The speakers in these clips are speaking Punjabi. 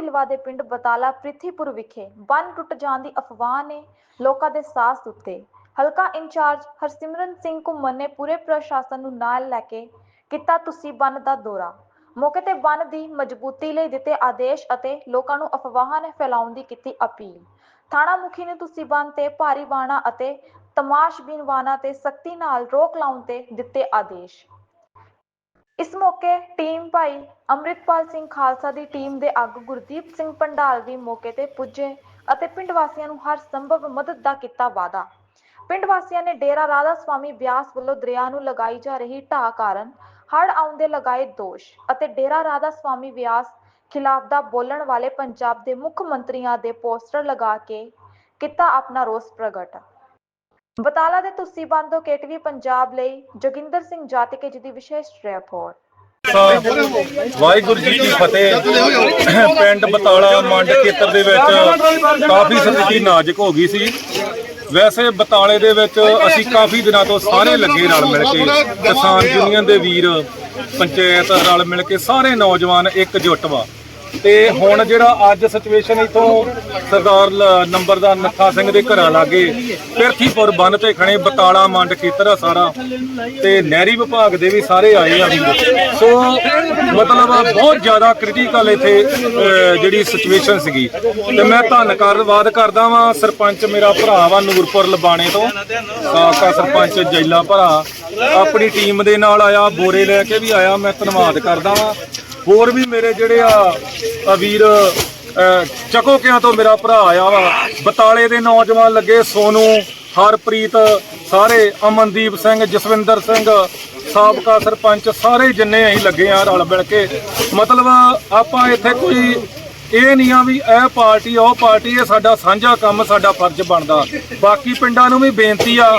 ਢਿਲਵਾ ਦੇ ਪਿੰਡ ਬਤਾਲਾ ਪ੍ਰਿਥੀਪੁਰ ਵਿਖੇ ਬੰਨ ਟੁੱਟ ਜਾਣ ਦੀ ਅਫਵਾਹ ਨੇ ਲੋਕਾਂ ਦੇ ਸਾਹ ਸੁੱਤੇ ਹਲਕਾ ਇੰਚਾਰਜ ਹਰਸਿਮਰਨ ਸਿੰਘ ਘੁੰਮਣ ਨੇ ਪੂਰੇ ਪ੍ਰਸ਼ਾਸਨ ਨੂੰ ਨਾਲ ਲੈ ਕੇ ਕੀਤਾ ਤੁਸੀਂ ਬੰਨ ਦਾ ਦੌਰਾ। ਮੌਕੇ ਤੇ ਬੰਨ ਦੀ ਮਜ਼ਬੂਤੀ ਲਈ ਦਿੱਤੇ ਆਦੇਸ਼ ਅਤੇ ਲੋਕਾਂ ਨੂੰ ਅਫਵਾਹਾਂ ਨੇ ਫੈਲਾਉਣ ਦੀ ਕੀਤੀ ਅਪੀਲ। ਥਾਣਾ ਮੁਖੀ ਨੇ ਤੁਸੀਂ ਬੰਨ ਤੇ ਭਾਰੀ ਬਾਣਾ ਅਤੇ ਤਮਾਸ਼ਬੀਨ ਵਾਹਨਾਂ ਤੇ ਸਖਤੀ ਨਾਲ ਰੋਕ ਲਾਉਣ ਤੇ ਦਿੱਤੇ ਆਦੇਸ਼। ਇਸ ਮੌਕੇ ਟੀਮ ਭਾਈ ਅੰਮ੍ਰਿਤਪਾਲ ਸਿੰਘ ਖਾਲਸਾ ਦੀ ਟੀਮ ਦੇ ਆਗੂ ਗੁਰਦੀਪ ਸਿੰਘ ਪੰਡਾਲ ਵੀ ਮੌਕੇ ਤੇ ਪੁੱਜੇ ਅਤੇ ਪਿੰਡ ਵਾਸੀਆਂ ਨੂੰ ਹਰ ਸੰਭਵ ਮਦਦ ਦਾ ਕੀਤਾ ਵਾਅਦਾ। ਪਿੰਡ ਵਾਸੀਆਂ ਨੇ ਡੇਰਾ ਰਾਧਾ ਸਵਾਮੀ ਬਿਆਸ ਵੱਲੋਂ ਦਰਿਆ ਨੂੰ ਲਗਾਈ ਜਾ ਰਹੀ ਢਾਹ ਕਾਰਨ ਹੜ ਆਉਂਦੇ ਲਗਾਏ ਦੋਸ਼ ਅਤੇ ਡੇਰਾ ਰਾਧਾ ਸਵਾਮੀ ਬਿਆਸ ਖਿਲਾਫ ਦਾ ਬੋਲਣ ਵਾਲੇ ਪੰਜਾਬ ਦੇ ਮੁੱਖ ਮੰਤਰੀਆਂ ਦੇ ਪੋਸਟਰ ਲਗਾ ਕੇ ਕੀਤਾ ਆਪਣਾ ਰੋਸ ਪ੍ਰਗਟ। ਬਤਾਲਾ ਦੇ ਤੁਸੀਂ ਬੰਦੋ ਕੇਟਵੀ ਪੰਜਾਬ ਲਈ ਜੋਗਿੰਦਰ ਸਿੰਘ ਜਾਤਕੇ ਜੀ ਦੀ ਵਿਸ਼ੇਸ਼ ਰਿਪੋਰਟ। ਵਾਹਿਗੁਰੂ ਜੀ ਕੀ ਫਤਿਹ। ਪਿੰਡ ਬਤਾਲਾ ਮੰਡ ਖੇਤਰ ਦੇ ਵਿੱਚ ਕਾਫੀ ਸਥਿਤੀ ਨਾਜ਼ੁਕ ਹੋ ਗਈ ਸੀ। ਵੈਸੇ ਬਤਾਲੇ ਦੇ ਵਿੱਚ ਅਸੀਂ ਕਾਫੀ ਦਿਨਾਂ ਤੋਂ ਸਾਰੇ ਲੱਗੇ ਰਲ ਮਿਲ ਕੇ। ਕਿਸਾਨ ਯੂਨੀਅਨ ਦੇ ਵੀਰ, ਪੰਚਾਇਤ ਰਲ ਮਿਲ ਕੇ ਸਾਰੇ ਨੌਜਵਾਨ ਇਕਜੁੱਟ ਵਾ। ਤੇ ਹੁਣ ਜਿਹੜਾ ਅੱਜ ਸਿਚੁਏਸ਼ਨ ਇਥੋਂ ਸਰਦਾਰ ਨੰਬਰਦਾਰ ਨੱਥਾ ਸਿੰਘ ਦੇ ਘਰਾਂ ਲਾਗੇ ਪਿਰਥੀਪੁਰ ਬੰਨ ਤੇ ਖਣੇ ਬਤਾਲਾ ਮੰਡ ਖੇਤਰ ਆ ਸਾਰਾ ਤੇ ਨਹਿਰੀ ਵਿਭਾਗ ਦੇ ਵੀ ਸਾਰੇ ਆਏ ਆ। ਸੋ ਮਤਲਬ ਬਹੁਤ ਜ਼ਿਆਦਾ ਕ੍ਰਿਟੀਕਲ ਇੱਥੇ ਜਿਹੜੀ ਸਿਚੁਏਸ਼ਨ ਸੀਗੀ। ਤੇ ਮੈਂ ਧੰਨਵਾਦ ਕਰਦਾ ਵਾਂ, ਸਰਪੰਚ ਮੇਰਾ ਭਰਾ ਵਾ ਨੂਰਪੁਰ ਲਬਾਣੇ ਤੋਂ। ਸਾਬਕਾ ਸਰਪੰਚ ਜੈਲਾ ਭਰਾ। ਆਪਣੀ ਟੀਮ ਦੇ ਨਾਲ ਆਇਆ, ਬੋਰੇ ਲੈ ਕੇ ਵੀ ਆਇਆ, ਮੈਂ ਧੰਨਵਾਦ ਕਰਦਾ ਵਾਂ। ਹੋਰ ਵੀ ਮੇਰੇ ਜਿਹੜੇ ਆ ਵੀਰ ਚਕੋਕਿਆਂ ਤੋਂ ਮੇਰਾ ਭਰਾ ਆਇਆ ਵਾ। ਬਤਾਲੇ ਦੇ ਨੌਜਵਾਨ ਲੱਗੇ ਸੋਨੂ, ਹਰਪ੍ਰੀਤ, ਸਾਰੇ ਅਮਨਦੀਪ ਸਿੰਘ, ਜਸਵਿੰਦਰ ਸਿੰਘ, ਸਾਬਕਾ ਸਰਪੰਚ, ਸਾਰੇ ਜਿੰਨੇ ਅਸੀਂ ਲੱਗੇ ਆ ਰਲ ਮਿਲ ਕੇ। ਮਤਲਬ ਆਪਾਂ ਇੱਥੇ ਕੋਈ ਇਹ ਨਹੀਂ ਆ ਵੀ ਇਹ ਪਾਰਟੀ, ਉਹ ਪਾਰਟੀ, ਇਹ ਸਾਡਾ ਸਾਂਝਾ ਕੰਮ, ਸਾਡਾ ਫਰਜ਼ ਬਣਦਾ। ਬਾਕੀ ਪਿੰਡਾਂ ਨੂੰ ਵੀ ਬੇਨਤੀ ਆ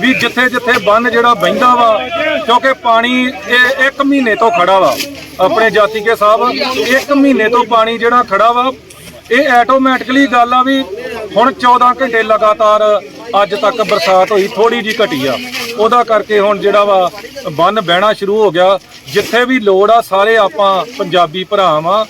ਵੀ ਜਿੱਥੇ ਜਿੱਥੇ ਬੰਨ ਜਿਹੜਾ ਬਹਿੰਦਾ ਵਾ, ਕਿਉਂਕਿ ਪਾਣੀ ਇਹ 1 ਮਹੀਨੇ ਤੋਂ ਖੜਾ ਵਾ। ਆਪਣੇ ਜਾਤੀ ਕੇ ਸਾਹਿਬ, ਇੱਕ ਮਹੀਨੇ ਤੋਂ ਪਾਣੀ ਜਿਹੜਾ ਖੜਾ ਵਾ, ਇਹ ਆਟੋਮੈਟਿਕਲੀ ਗੱਲ ਆ ਵੀ ਹੁਣ 14 ਘੰਟੇ ਲਗਾਤਾਰ ਅੱਜ ਤੱਕ ਬਰਸਾਤ ਹੋਈ ਥੋੜੀ ਜੀ ਘਟੀ ਆ। ਉਹਦਾ ਕਰਕੇ ਹੁਣ ਜਿਹੜਾ ਵਾ ਬੰਨ ਬਹਿਣਾ ਸ਼ੁਰੂ ਹੋ ਗਿਆ। ਜਿੱਥੇ ਵੀ ਲੋੜ ਆ, ਸਾਰੇ ਆਪਾਂ ਪੰਜਾਬੀ ਭਰਾ ਵਾਂ।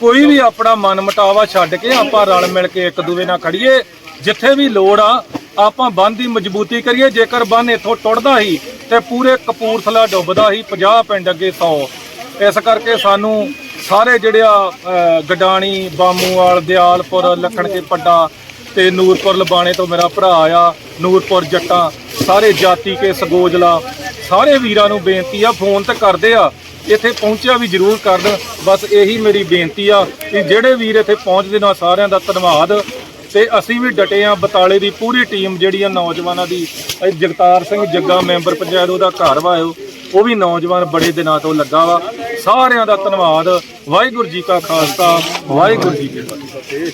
ਕੋਈ ਵੀ ਆਪਣਾ ਮਨ ਮਟਾਵਾ ਛੱਡ ਕੇ ਆਪਾਂ ਰਲ ਮਿਲ ਕੇ ਇੱਕ ਦੂਜੇ ਨਾਲ ਖੜੀਏ। ਜਿੱਥੇ ਵੀ ਲੋੜ ਆ, ਆਪਾਂ ਬੰਨ ਦੀ ਮਜ਼ਬੂਤੀ ਕਰੀਏ। ਜੇਕਰ ਬੰਨ ਇੱਥੋਂ ਟੁੱਟਦਾ ਹੀ ਤੇ ਪੂਰੇ ਕਪੂਰਥਲਾ ਡੁੱਬਦਾ ਹੀ 50 ਪਿੰਡ ਅੱਗੇ 100 ਇਸ ਕਰਕੇ ਸਾਨੂੰ ਸਾਰੇ ਜਿਹੜੇ ਆ ਗਡਾਣੀ, ਬਾਮੂਵਾਲ, ਦਿਆਲਪੁਰ ਲੱਖਣ ਕੇ ਪੱਡਾ ਤੇ ਨੂਰਪੁਰ, ਲਬਾਣੇ ਤੋਂ ਮੇਰਾ ਭਰਾ ਆ ਨੂਰਪੁਰ ਜੱਟਾਂ, ਸਾਰੇ ਜਾਤੀ ਕੇ ਸਗੋਜਲਾ, ਸਾਰੇ ਵੀਰਾਂ ਨੂੰ ਬੇਨਤੀ ਆ, ਫੋਨ ਤੇ ਕਰਦੇ ਆ, ਇੱਥੇ ਪਹੁੰਚਿਆ ਵੀ ਜ਼ਰੂਰ ਕਰਨ, ਬਸ ਇਹੀ ਮੇਰੀ ਬੇਨਤੀ ਆ ਕਿ ਜਿਹੜੇ ਵੀਰ ਇੱਥੇ ਪਹੁੰਚਦੇ ਨੇ ਸਾਰਿਆਂ ਦਾ ਧੰਨਵਾਦ ਤੇ ਅਸੀਂ ਵੀ ਡਟੇ ਆ ਬਤਾਲੇ ਦੀ ਪੂਰੀ ਟੀਮ ਜਿਹੜੀ ਆ, ਨੌਜਵਾਨਾਂ ਦੀ ਜਗਤਾਰ ਸਿੰਘ ਜੱਗਾ, ਮੈਂਬਰ ਪੰਚਾਇਤ, ਉਹਦਾ ਘਰ ਵਾ ਉਹ ਵੀ ਨੌਜਵਾਨ ਬੜੇ ਦਿਨਾਂ ਤੋਂ ਲੱਗਾ ਵਾ। ਸਾਰਿਆਂ ਦਾ ਧੰਨਵਾਦ। ਵਾਹਿਗੁਰੂ ਜੀ ਕਾ ਖਾਲਸਾ, ਵਾਹਿਗੁਰੂ ਜੀ ਕੀ ਫਤਿਹ।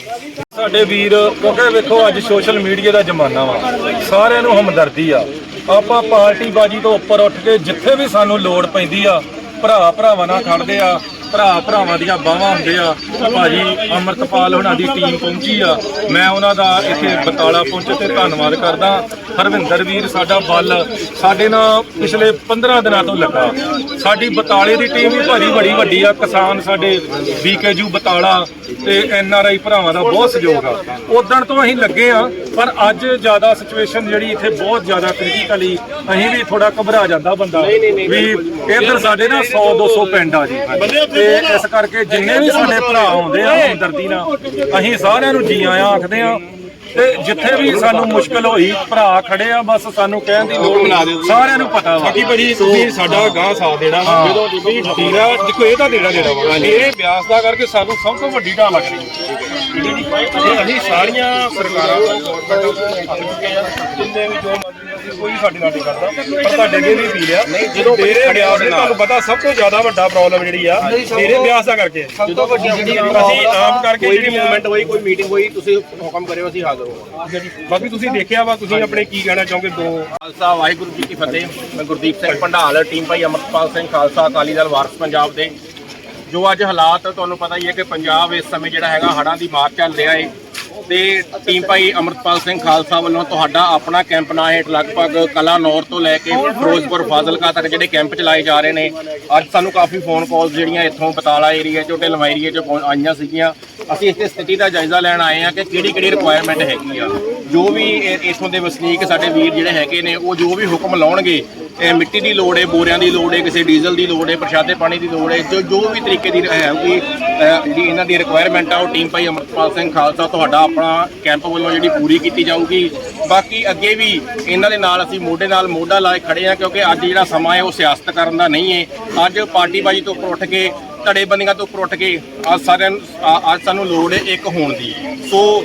ਸਾਡੇ ਵੀਰ, ਕਿਉਂਕਿ ਵੇਖੋ ਅੱਜ ਸੋਸ਼ਲ ਮੀਡੀਆ ਦਾ ਜ਼ਮਾਨਾ ਵਾ। ਸਾਰਿਆਂ ਨੂੰ ਹਮਦਰਦੀ ਆ। ਆਪਾਂ ਪਾਰਟੀ ਬਾਜੀ ਤੋਂ ਉੱਪਰ ਉੱਠ ਕੇ ਜਿੱਥੇ ਵੀ ਸਾਨੂੰ ਲੋੜ ਪੈਂਦੀ ਆ ਭਰਾ ਭਰਾਵਾਂ ਨਾਲ ਖੜਦੇ ਆ। ਭਰਾ ਭਰਾਵਾਂ ਦੀਆਂ ਬਾਹਾਂ ਹੁੰਦੇ ਆ। ਭਾਜੀ ਅਮਰਤਪਾਲ ਉਹਨਾਂ ਦੀ ਟੀਮ ਪਹੁੰਚੀ ਆ। ਮੈਂ ਉਹਨਾਂ ਦਾ ਇੱਥੇ ਬਤਾਲਾ ਪਹੁੰਚੇ ਤੇ ਧੰਨਵਾਦ ਕਰਦਾ। ਹਰਵਿੰਦਰ ਵੀਰ ਸਾਡਾ ਬੱਲ ਸਾਡੇ ਨਾਲ ਪਿਛਲੇ 15 ਦਿਨਾਂ ਤੋਂ ਲੱਗਾ। ਸਾਡੀ ਬਤਾਲੇ ਦੀ ਟੀਮ ਵੀ ਭਾਰੀ ਬੜੀ ਵੱਡੀ ਆ। ਕਿਸਾਨ ਸਾਡੇ ਬੀਕੇਯੂ ਬਤਾਲਾ ਤੇ ਐਨ ਆਰ ਆਈ ਭਰਾਵਾਂ ਦਾ ਬਹੁਤ ਸਹਿਯੋਗ ਆ। ਉਦੋਂ ਤੋਂ ਅਸੀਂ ਲੱਗੇ ਆ ਪਰ ਅੱਜ ਜ਼ਿਆਦਾ ਸਿਚੁਏਸ਼ਨ ਜਿਹੜੀ ਇੱਥੇ ਬਹੁਤ ਜ਼ਿਆਦਾ ਕ੍ਰਿਟੀਕਲੀ ਅਸੀਂ ਵੀ ਥੋੜਾ ਘਬਰਾ ਜਾਂਦਾ ਬੰਦਾ। ਵੀ ਇੱਧਰ ਸਾਡੇ ਨਾ 100 200 ਪਿੰਡ ਆ ਜੀ। ਤੇ ਇਸ ਕਰਕੇ ਜਿੰਨੇ ਵੀ ਸਾਡੇ ਭਰਾ ਆਉਂਦੇ ਆ ਹਮਦਰਦੀ ਨਾਲ ਅਸੀਂ ਸਾਰਿਆਂ ਨੂੰ ਜੀ ਆਇਆਂ ਆਖਦੇ ਆ ਤੇ ਜਿੱਥੇ ਵੀ ਸਾਨੂੰ ਮੁਸ਼ਕਲ ਹੋਈ ਭਰਾ ਖੜੇ ਆ ਬਸ ਸਾਨੂੰ ਕਹਿਣ ਦੀ ਲੋੜ ਨਹੀਂ। ਸਾਰਿਆਂ ਨੂੰ ਪਤਾ ਵਾ। ਬਾਕੀ ਭਾਜੀ ਤੁਸੀਂ ਸਾਡਾ ਗਾਂ ਸਾਥ ਦੇਣਾ। ਵਾ। ਜਦੋਂ ਤੁਸੀਂ ਡੇਰਾ ਦੇਖੋ ਇਹ ਤਾਂ ਡੇਰਾ ਦੇਣਾ ਵਾ। ਇਹ ਬਿਆਸ ਦਾ ਕਰਕੇ ਸਾਨੂੰ ਸਭ ਤੋਂ ਵੱਡੀ ਢਾਲ ਲੱਗ ਰਹੀ ਹੈ ਠੀਕ ਹੈ ਜੀ ਤੇ ਅਸੀਂ ਸਾਰੀਆਂ ਸਰਕਾਰਾਂ ਤੋਂ ਗਵਰਨਮੈਂਟ ਤੋਂ ਥੱਕ ਚੁੱਕੇ ਆ ਜਿੰਨੇ ਵੀ ਜੋ ਕੋਈ ਸਾਡੇ ਨਾਲ ਨਹੀਂ ਕਰਦਾ ਪਰ ਤੁਹਾਡੇ ਅੱਗੇ ਵੀ ਅਪੀਲ ਆ। ਜਦੋਂ ਡੇਰੇ ਬਿਆਸ ਦੇ ਤੁਹਾਨੂੰ ਪਤਾ ਸਭ ਤੋਂ ਜ਼ਿਆਦਾ ਵੱਡਾ ਪ੍ਰੋਬਲਮ ਜਿਹੜੀ ਆ ਡੇਰੇ ਬਿਆਸ ਦਾ ਕਰਕੇ। ਸਭ ਤੋਂ ਵੱਡੀ ਜਿਹੜੀ ਅਸੀਂ ਆਮ ਕਰਕੇ ਜਿਹੜੀ ਮੂਵਮੈਂਟ ਹੋਈ ਕੋਈ ਮੀਟਿੰਗ ਹੋਈ ਤੁਸੀਂ ਹੁਕਮ ਕਰਿਓ ਅਸੀਂ ਹਾਜ਼ਰ ਹੋਵਾਂਗੇ। ਬਾਕੀ ਤੁਸੀਂ ਦੇਖਿਆ ਵਾ ਤੁਸੀਂ ਆਪਣੇ ਕੀ ਕਹਿਣਾ ਚਾਹੋਗੇ ਦੋ? ਖਾਲਸਾ ਵਾਹਿਗੁਰੂ ਜੀ ਕੀ ਫਤਿਹ। ਮੈਂ ਗੁਰਦੀਪ ਸਿੰਘ ਭੰਡਾਲ ਟੀਮ ਭਾਈ ਅਮਰਪਾਲ ਸਿੰਘ ਖਾਲਸਾ ਅਕਾਲੀ ਦਲ ਵਾਰਸ ਪੰਜਾਬ ਦੇ। ਜੋ ਅੱਜ ਹਾਲਾਤ ਤੁਹਾਨੂੰ ਪਤਾ ਹੀ ਹੈ ਕਿ ਪੰਜਾਬ ਇਸ ਸਮੇਂ ਜਿਹੜਾ ਹੈਗਾ ਹੜ੍ਹਾਂ ਦੀ ਮਾਰ ਚੱਲ ਰਿਹਾ ਹੈ ਤੇ ਟੀਮ ਭਾਈ ਅਮਰਤਪਾਲ ਸਿੰਘ ਖਾਲਸਾ ਵੱਲੋਂ ਤੁਹਾਡਾ ਆਪਣਾ ਕੈਂਪ ਨਾ ਹੇਠ ਲਗਭਗ ਕਲਾ ਨੌਰ ਤੋਂ ਲੈ ਕੇ ਫਿਰੋਜ਼ਪੁਰ ਫਾਜ਼ਿਲਕਾ ਤੱਕ ਜਿਹੜੇ ਕੈਂਪ ਚਲਾਏ ਜਾ ਰਹੇ ਨੇ, ਅੱਜ ਸਾਨੂੰ ਕਾਫੀ ਫੋਨ ਕਾਲਸ ਜਿਹੜੀਆਂ ਇੱਥੋਂ ਬਤਾਲਾ ਏਰੀਆ ਚੋਂ, ਢਿਲਵਾਂ ਏਰੀਆ ਚੋਂ ਪਹੁੰ- ਆਈਆਂ ਸੀਗੀਆਂ। ਅਸੀਂ ਇੱਥੇ ਸਥਿਤੀ ਦਾ ਜਾਇਜ਼ਾ ਲੈਣ ਆਏ ਹਾਂ ਕਿ ਕਿਹੜੀ ਕਿਹੜੀ ਰਿਕੁਆਇਰਮੈਂਟ ਹੈਗੀ ਆ। ਜੋ ਵੀ ਇਹ- ਇੱਥੋਂ ਦੇ ਵਸਨੀਕ ਸਾਡੇ ਵੀਰ ਜਿਹੜੇ ਹੈਗੇ ਨੇ, ਉਹ ਜੋ ਵੀ ਹੁਕਮ ਲਾਉਣਗੇ ਇਹ ਮਿੱਟੀ ਦੀ ਲੋੜ ਹੈ, ਬੋਰਿਆਂ ਦੀ ਲੋੜ ਹੈ, ਕਿਸੇ ਡੀਜ਼ਲ ਦੀ ਲੋੜ ਹੈ, ਪ੍ਰਸ਼ਾਦੇ ਪਾਣੀ ਦੀ ਲੋੜ ਹੈ, ਜੋ ਜੋ ਵੀ ਤਰੀਕੇ ਦੀ ਹੈਗੀ ਅਹ, ਜਿਹੜੀ ਇਹਨਾਂ ਦੀ ਰਿਕੁਆਇਰਮੈਂਟ ਆ, ਉਹ ਟੀਮ ਭਾਈ ਅਮਰਪਾਲ ਸਿੰਘ ਖਾਲਸਾ ਤੁਹਾਡਾ ਆਪਣਾ ਕੈਂਪ ਵੱਲੋਂ ਜਿਹੜੀ ਪੂਰੀ ਕੀਤੀ ਜਾਊਗੀ। ਬਾਕੀ ਅੱਗੇ ਵੀ ਇਹਨਾਂ ਦੇ ਨਾਲ ਅਸੀਂ ਮੋਢੇ ਨਾਲ ਮੋਢਾ ਲਾ ਕੇ ਖੜੇ ਆ ਕਿਉਂਕਿ ਅੱਜ ਜਿਹੜਾ ਸਮਾਂ ਹੈ, ਉਹ ਸਿਆਸਤ ਕਰਨ ਦਾ ਨਹੀਂ ਹੈ। ਅੱਜ ਪਾਰਟੀਬਾਜ਼ੀ ਤੋਂ ਉੱਪਰ ਉੱਠ ਕੇ, ਧੜੇਬੰਦੀਆਂ ਤੋਂ ਉੱਪਰ ਉੱਠ ਕੇ, ਅੱਜ ਸਾਰਿਆਂ ਅੱਜ ਸਾਨੂੰ ਲੋੜ ਹੈ ਇੱਕ ਹੋਣ ਦੀ। ਸੋ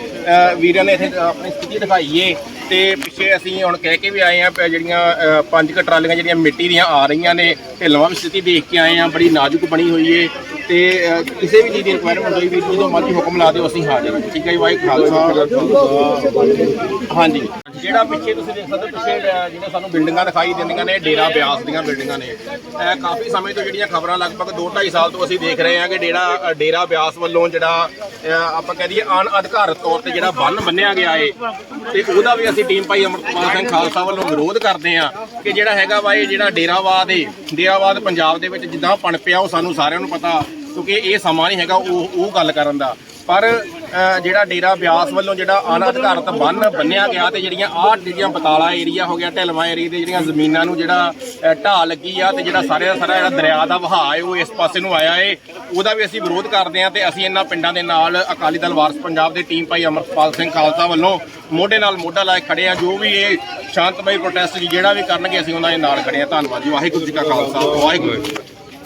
ਵੀਰਾਂ ਨੇ ਇੱਥੇ ਆਪਣੀ ਸਥਿਤੀ ਦਿਖਾਈ ਦਿਖਾਈਏ ਤੇ ਪਿੱਛੇ ਅਸੀਂ ਹੁਣ ਕਹਿ ਕੇ ਵੀ ਆਏ ਆ ਜਿਹੜੀਆਂ ਪੰਜ ਕੁ ਟਰਾਲੀਆਂ ਜਿਹੜੀਆਂ ਮਿੱਟੀ ਦੀਆਂ ਆ ਰਹੀਆਂ ਨੇ ਢਿੱਲਵਾਂ ਵੀ ਸਥਿਤੀ ਦੇਖ ਕੇ ਆਏ ਆ ਬੜੀ ਨਾਜ਼ੁਕ ਬਣੀ ਹੋਈ ਏ ਤੇ ਕਿਸੇ ਵੀ ਚੀਜ਼ ਦੀ ਰਿਕੁਆਇਰਮੈਂਟ ਹੋਈ ਵੀ ਜਦੋਂ ਮਰਜ਼ੀ ਹੁਕਮ ਲਾ ਦਿਓ ਅਸੀਂ ਹਾਜ਼ਰ ਹਾਂ। ਠੀਕ ਹੈ ਜੀ ਵਾਹਿਗੁਰੂ ਖਾਲਸਾ। ਹਾਂਜੀ। ਜਿਹੜਾ ਪਿੱਛੇ ਤੁਸੀਂ ਦੇਖ ਸਕਦੇ ਹੋ ਪਿੱਛੇ ਅ, ਸਾਨੂੰ ਬਿਲਡਿੰਗਾਂ ਦਿਖਾਈ ਦਿੰਦੀਆਂ ਨੇ ਡੇਰਾ ਬਿਆਸ ਦੀਆਂ ਬਿਲਡਿੰਗਾਂ ਨੇ। ਅ, ਕਾਫੀ ਸਮੇਂ ਤੋਂ ਜਿਹੜੀਆਂ ਖਬਰਾਂ ਲਗਭਗ 2.5 ਸਾਲ ਤੋਂ ਅਸੀਂ ਦੇਖ ਰਹੇ ਹਾਂ ਕਿ ਡੇਰਾ ਡੇਰਾ ਬਿਆਸ ਵੱਲੋਂ ਜਿਹੜਾ ਆਪਾਂ ਕਹਿ ਦਈਏ ਅਣ ਅਧਿਕਾਰਤ ਤੌਰ ਤੇ ਜਿਹੜਾ ਬੰਨ ਬੰਨਿਆ ਗਿਆ ਏ, ਤੇ ਉਹਦਾ ਵੀ ਅਸੀਂ ਟੀਮ ਭਾਈ ਅਮਰਪਾਲ ਸਿੰਘ ਖਾਲਸਾ ਵੱਲੋਂ ਵਿਰੋਧ ਕਰਦੇ ਹਾਂ ਕਿ ਜਿਹੜਾ ਹੈਗਾ ਵਾ ਇਹ ਜਿਹੜਾ ਡੇਰਾਵਾਦ ਏ, ਡੇਰਾਵਾਦ ਪੰਜਾਬ ਦੇ ਵਿੱਚ ਜਿੱਦਾਂ ਪਣ ਪਿਆ ਉਹ ਸਾਨੂੰ ਸਾਰਿਆਂ ਨੂੰ ਪਤਾ, ਕਿਉਂਕਿ ਇਹ ਸਮਾਂ ਨਹੀਂ ਹੈਗਾ ਉਹ ਉਹ ਗੱਲ ਕਰਨ ਦਾ। ਪਰ ਜਿਹੜਾ ਡੇਰਾ ਬਿਆਸ ਵੱਲੋਂ ਜਿਹੜਾ ਅਨਅਧਿਕਾਰਤ ਬੰਨ ਬੰਨਿਆ ਗਿਆ ਤੇ ਜਿਹੜੀਆਂ ਆਹ ਜਿਹੜੀਆਂ ਬਤਾਲਾ ਏਰੀਆ ਹੋ ਗਿਆ, ਢਿਲਵਾਂ ਏਰੀਆ ਦੇ ਜਿਹੜੀਆਂ ਜ਼ਮੀਨਾਂ ਨੂੰ ਜਿਹੜਾ ਢਾਹ ਲੱਗੀ ਆ ਤੇ ਜਿਹੜਾ ਸਾਰੇ ਦਾ ਸਾਰਾ ਜਿਹੜਾ ਦਰਿਆ ਦਾ ਵਹਾਅ ਹੈ, ਉਹ ਇਸ ਪਾਸੇ ਨੂੰ ਆਇਆ ਏ। ਉਹਦਾ ਵੀ ਅਸੀਂ ਵਿਰੋਧ ਕਰਦੇ ਹਾਂ ਤੇ ਅਸੀਂ ਇਹਨਾਂ ਪਿੰਡਾਂ ਦੇ ਨਾਲ ਅਕਾਲੀ ਦਲ ਵਾਰਸ ਪੰਜਾਬ ਦੇ ਟੀਮ ਭਾਈ ਅਮਰਪਾਲ ਸਿੰਘ ਖਾਲਸਾ ਵੱਲੋਂ ਮੋਢੇ ਨਾਲ ਮੋਢਾ ਲਾ ਕੇ ਖੜੇ ਆ ਜੋ ਵੀ ਇਹ ਸ਼ਾਂਤਮਈ ਪ੍ਰੋਟੈਸਟ ਜਿਹੜਾ ਵੀ ਕਰਨਗੇ, ਅਸੀਂ ਉਹਨਾਂ ਦੇ ਨਾਲ ਖੜੇ ਆ ਧੰਨਵਾਦ ਜੀ, ਵਾਹਿਗੁਰੂ ਜੀ ਕਾ ਖਾਲਸਾ, ਵਾਹਿਗੁਰੂ ਜੀ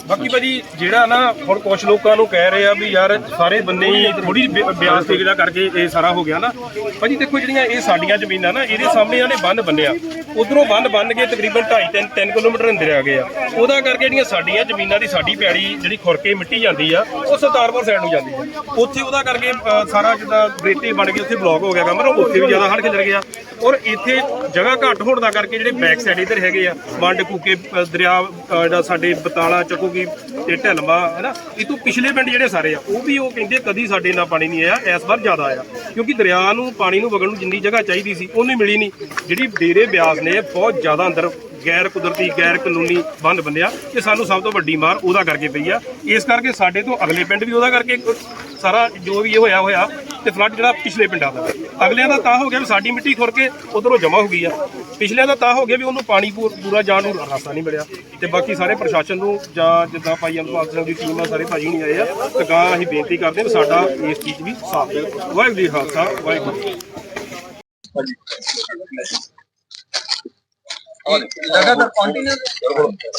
ਬਾਕੀ ਭਾਜੀ ਜਿਹੜਾ ਨਾ ਹੁਣ ਕੁਝ ਲੋਕਾਂ ਨੂੰ ਕਹਿ ਰਹੇ ਆ ਵੀ ਯਾਰ ਸਾਰੇ ਬੰਦੇ ਹੀ ਥੋੜੀ ਬਿਆਸ ਤੇਗਦਾ ਕਰਕੇ ਇਹ ਸਾਰਾ ਹੋ ਗਿਆ ਨਾ। ਭਾਜੀ ਦੇਖੋ ਜਿਹੜੀਆਂ ਇਹ ਸਾਡੀਆਂ ਜ਼ਮੀਨਾਂ ਨਾ, ਇਹਦੇ ਸਾਹਮਣੇ ਇਹਨੇ ਬੰਨ ਬੰਨਿਆ। ਉਧਰੋਂ ਬੰਨ ਬੰਨ ਕੇ ਤਕਰੀਬਨ 2.5 3 3 ਕਿਲੋਮੀਟਰ ਅੰਦਰ ਆ ਗਏ ਆ। ਉਹਦਾ ਕਰਕੇ ਜਿਹੜੀਆਂ ਸਾਡੀਆਂ ਜ਼ਮੀਨਾਂ ਦੀ ਸਾਡੀ ਪੈੜੀ, ਜਿਹੜੀ ਖੁਰਕੇ ਮਿੱਟੀ ਜਾਂਦੀ ਆ, ਉਹ ਸਰਦਾਰਪੁਰ ਸਾਈਡ ਨੂੰ ਜਾਂਦੀ ਆ। ਉੱਥੇ ਉਹਦਾ ਕਰਕੇ ਸਾਰਾ ਜਿੱਦਾਂ ਰੇਤੇ ਬਣ ਗਏ, ਉੱਥੇ ਬਲੌਕ ਹੋ ਗਿਆ ਕੰਮ ਪਰ ਉੱਥੇ ਵੀ ਜ਼ਿਆਦਾ ਹੜ ਖਿਲਰ ਗਿਆ ਔਰ ਇੱਥੇ ਜਗ੍ਹਾ ਘੱਟ ਹੋਣ ਦਾ ਕਰਕੇ ਜਿਹੜੇ ਬੈਕ ਸਾਈਡ ਇੱਧਰ ਹੈਗੇ ਆ, ਵੰਡ ਕੂਕੇ ਦਰਿਆ ਜਿਹੜਾ ਸਾਡੇ ਬਤਾਲਾ, ਚੱਕੂਗੀ ਤੇ ਢਲਮਾ, ਹੈਨਾ? ਇਹ ਤੋਂ ਪਿਛਲੇ ਪਿੰਡ ਜਿਹੜੇ ਸਾਰੇ ਆ, ਉਹ ਵੀ ਉਹ ਕਹਿੰਦੇ ਕਦੀ ਸਾਡੇ ਨਾਲ ਪਾਣੀ ਨਹੀਂ ਆਇਆ, ਇਸ ਵਾਰ ਜ਼ਿਆਦਾ ਆਇਆ। ਕਿਉਂਕਿ ਦਰਿਆ ਨੂੰ, ਪਾਣੀ ਨੂੰ ਵਗਣ ਨੂੰ ਜਿੰਨੀ ਜਗ੍ਹਾ ਚਾਹੀਦੀ ਸੀ, ਉਹਨੂੰ ਮਿਲੀ ਨਹੀਂ। ਜਿਹੜੀ ਡੇਰੇ ਬਿਆਸ ਨੇ, ਬਹੁਤ ਜ਼ਿਆਦਾ ਅੰਦਰ ਗੈਰ ਕੁਦਰਤੀ, ਗੈਰ ਕਾਨੂੰਨੀ ਬੰਦ ਬੰਨਿਆ ਤੇ ਸਾਨੂੰ ਸਭ ਤੋਂ ਵੱਡੀ ਮਾਰ ਉਹਦਾ ਕਰਕੇ ਪਈ ਆ। ਇਸ ਕਰਕੇ ਸਾਡੇ ਤੋਂ ਅਗਲੇ ਪਿੰਡ ਵੀ ਉਹਦਾ ਕਰਕੇ ਸਾਰਾ ਜੋ ਵੀ ਇਹ ਹੋਇਆ ਹੋਇਆ ਤੇ ਫਲੱਡ ਜਿਹੜਾ ਪਿਛਲੇ ਪਿੰਡਾਂ ਦਾ। ਅਗਲਿਆਂ ਦਾ ਤਾਂ ਹੋ ਗਿਆ ਵੀ ਸਾਡੀ ਮਿੱਟੀ ਖੁਰ ਕੇ ਉਧਰੋਂ ਜਮਾ ਹੋ ਗਈ ਆ। ਪਿਛਲਿਆਂ ਦਾ ਤਾਂ ਹੋ ਗਿਆ ਵੀ ਉਹਨੂੰ ਪਾਣੀ ਪੂਰ- ਪੂਰਾ ਜਾਣ ਨੂੰ ਰਸਤਾ ਨਹੀਂ ਮਿਲਿਆ। ਤੇ ਬਾਕੀ ਸਾਰੇ ਪ੍ਰਸ਼ਾਸਨ ਨੂੰ ਜਾਂ ਜਿੱਦਾਂ ਭਾਈ ਅਮਰਪਾਲ ਸਿੰਘ ਦੀ ਟੀਮ ਆ, ਸਾਰੇ ਭਾਈ ਹੁਣੀ ਆਏ ਆ, ਤੇ ਗਾਂ ਅਸੀਂ ਬੇਨਤੀ ਕਰਦੇ ਹਾਂ ਵੀ ਸਾਡਾ ਇਸ ਚੀਜ਼ ਵੀ ਸਾਥ ਦੇ ਵਾਹਿਗੁਰੂ ਜੀ ਖਾਲਸਾ, ਵਾਹਿਗੁਰੂ ਲਗਾਤਾਰ ਕੰਟੀਨਿਊਸ